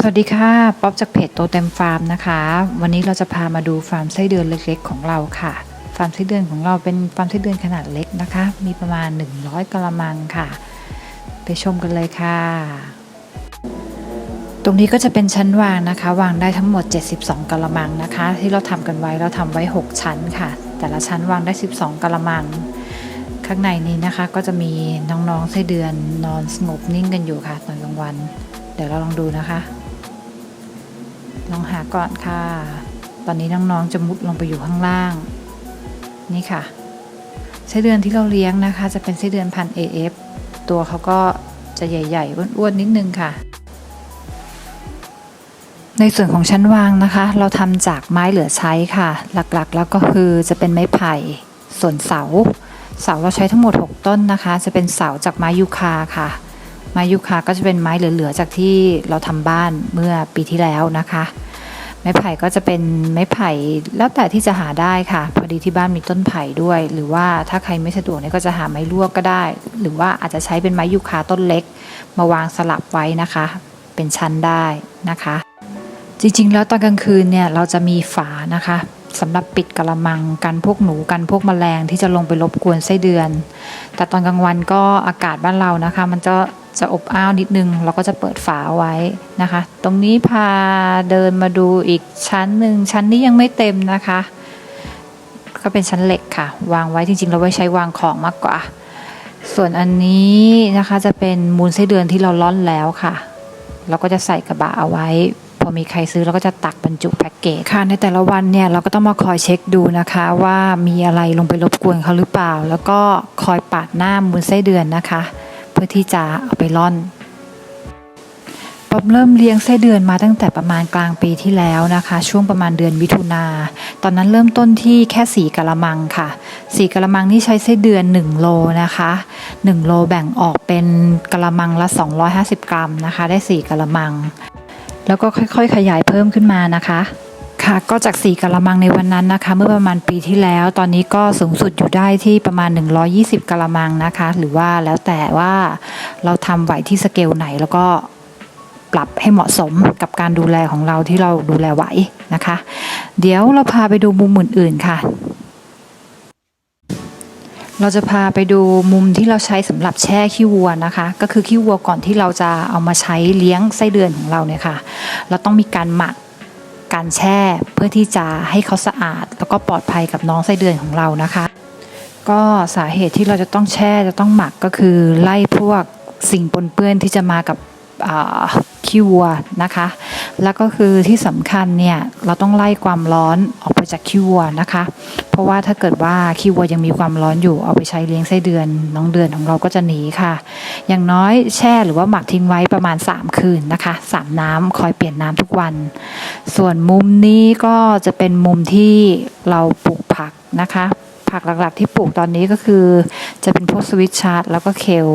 สวัสดีค่ะ ป๊อบจากเพจโตเต็มฟาร์มนะคะ วันนี้เราจะพามาดูฟาร์มไส้เดือนเล็กๆ ของเราค่ะ ฟาร์มไส้เดือนของเราเป็นฟาร์มไส้เดือนขนาดเล็กนะคะ มีประมาณ 100กะละมังค่ะ ไปชมกันเลยค่ะ ตรงนี้ก็จะเป็นชั้นวางนะคะ วางได้ทั้งหมด 72กะละมังนะคะ ที่เราทำกันไว้เราทำไว้ 6 ชั้นค่ะ แต่ละชั้นวางได้ 12กะละมัง ข้างในนี้นะคะก็จะมีน้องๆไส้เดือนนอนสงบนิ่งกันอยู่ค่ะตอนกลางวัน เดี๋ยวเราลองดูนะคะ ลองหาก่อนค่ะ ตอนนี้น้องๆจะมุดลงไปอยู่ข้างล่าง นี่ค่ะไส้เดือนที่เราเลี้ยงนะคะ จะเป็นไส้เดือนพัน AF ตัวเขาก็จะใหญ่ๆอ้วนๆนิดนึงค่ะ ในส่วนของชั้นวางนะคะ เราทำจากไม้เหลือใช้ค่ะ หลักๆ แล้วก็คือจะเป็นไม้ไผ่ส่วนเสา เสาเราใช้ทั้งหมด 6 ต้นนะคะ จะเป็นเสาจากไม้ยูคาค่ะ ไม้ยูคาก็จะเป็นไม้เหลือๆจากที่เราทำบ้านเมื่อปีที่แล้วนะคะ ไม้ไผ่ก็จะเป็นไม้ไผ่แล้วแต่ที่จะหาได้ค่ะ พอดีที่บ้านมีต้นไผ่ด้วย หรือว่าถ้าใครไม่สะดวกเนี่ยก็จะหาไม้ลวกก็ได้ หรือว่าอาจจะใช้เป็นไม้ยูคาต้นเล็ก มาวางสลับไว้นะคะ เป็นชั้นได้นะคะ จริงๆ แล้วตอนกลางคืนเนี่ยเราจะมีฝานะคะสำหรับปิดกระมังกันพวกหนูกันพวกแมลงที่จะลงไปรบกวนไส้เดือน แต่ตอนกลางวันก็อากาศบ้านเรานะคะ มันจะ จะอบอ้าวนิดนึง เราก็จะเปิดฝาไว้นะคะ ตรงนี้พาเดินมาดูอีกชั้นหนึ่งชั้นนี้ยังไม่เต็มนะคะ ก็เป็นชั้นเหล็กค่ะ วางไว้จริงๆ เราไว้ใช้วางของมากกว่า ส่วนอันนี้นะคะจะเป็นมูลไส้เดือนที่เราล่อนแล้วค่ะ เราก็จะใส่กระบะเอาไว้พอมีใครซื้อเราก็จะตักบรรจุแพ็กเกจค่ะในแต่ละวันเนี่ยเราก็ต้องมาคอยเช็คดูนะคะ ว่ามีอะไรลงไปรบกวนเขาหรือเปล่า แล้วก็คอยปาดหน้ามูลไส้เดือนนะคะ เพื่อที่จะเอาไปล่อนปอบเริ่มเลี้ยงไส้เดือนมาตั้งแต่ประมาณกลางปีที่แล้วนะคะ ช่วงประมาณเดือนมิถุนาตอนนั้นเริ่มต้นที่แค่สี่กะละมังค่ะสี่กะละมังนี่ใช้ไส้เดือน 1 โลนะคะ 1 โลแบ่งออกเป็นกะละมังละ 250 กรัมนะคะ ได้ 4กะละมัง แล้วก็ค่อยๆ ขยายเพิ่มขึ้นมานะคะ ค่ะก็จาก 4กะละมังในวันนั้นนะคะ เมื่อประมาณปีที่แล้ว ตอนนี้ก็สูงสุดอยู่ได้ที่ประมาณ 120กะละมังนะคะ หรือว่าแล้วแต่ว่าเราทำไหวที่สเกลไหนแล้วก็ปรับให้เหมาะสมกับการดูแลของเราที่เราดูแลไหวนะคะ เดี๋ยวเราพาไปดูมุมอื่นๆค่ะ เราจะพาไปดูมุมที่เราใช้สำหรับแช่ขี้วัวนะคะ ก็คือขี้วัวก่อนที่เราจะเอามาใช้เลี้ยงไส้เดือนของเราเนี่ยค่ะ เราต้องมีการหมัก การแช่เพื่อที่จะให้เขาสะอาด แล้วก็ปลอดภัยกับน้องไส้เดือนของเรานะคะ ก็สาเหตุที่เราจะต้องแช่จะต้องหมักก็คือไล่พวกสิ่งปนเปื้อนที่จะมากับขี้วัวนะคะ แล้วก็คือที่สำคัญเนี่ยเราต้องไล่ความร้อนออกไปจากขี้วัวนะคะ เพราะว่าถ้าเกิดว่าขี้วัวยังมีความร้อนอยู่เอาไปใช้เลี้ยงไส้เดือนน้องเดือนของเราก็จะหนีค่ะ อย่างน้อยแช่หรือว่าหมักทิ้งไว้ประมาณ 3 คืนนะคะสามน้ำคอยเปลี่ยนน้ำทุกวัน ส่วนมุมนี้ก็จะเป็นมุมที่เราปลูกผักนะคะ ผักหลักๆที่ปลูกตอนนี้ก็คือจะเป็นพวกสวิตชาร์ดแล้วก็เคล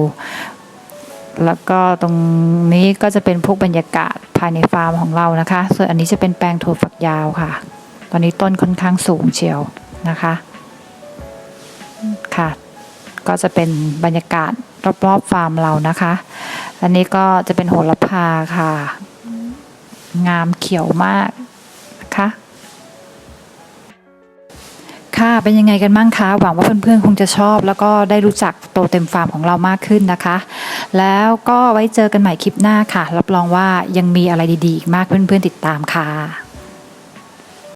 แล้วก็ตรงนี้ก็จะเป็นพวกบรรยากาศภายในฟาร์มของเรานะคะ ส่วนอันนี้จะเป็นแปลงถั่วฝักยาวค่ะ ตอนนี้ต้นค่อนข้างสูงเชียวนะคะค่ะ ก็จะเป็นบรรยากาศรอบๆฟาร์มเรานะคะ อันนี้ก็จะเป็นโหระพาค่ะ งามเขียวมากนะคะค่ะ เป็นยังไงกันบ้างคะ หวังว่าเพื่อนๆ คงจะชอบ แล้วก็ได้รู้จักโตเต็มฟาร์มของเรามากขึ้นนะคะ แล้วก็ไว้เจอกันใหม่คลิปหน้าค่ะ รับรองว่ายังมีอะไรดีๆ อีกมากเพื่อนๆ ติดตามค่ะ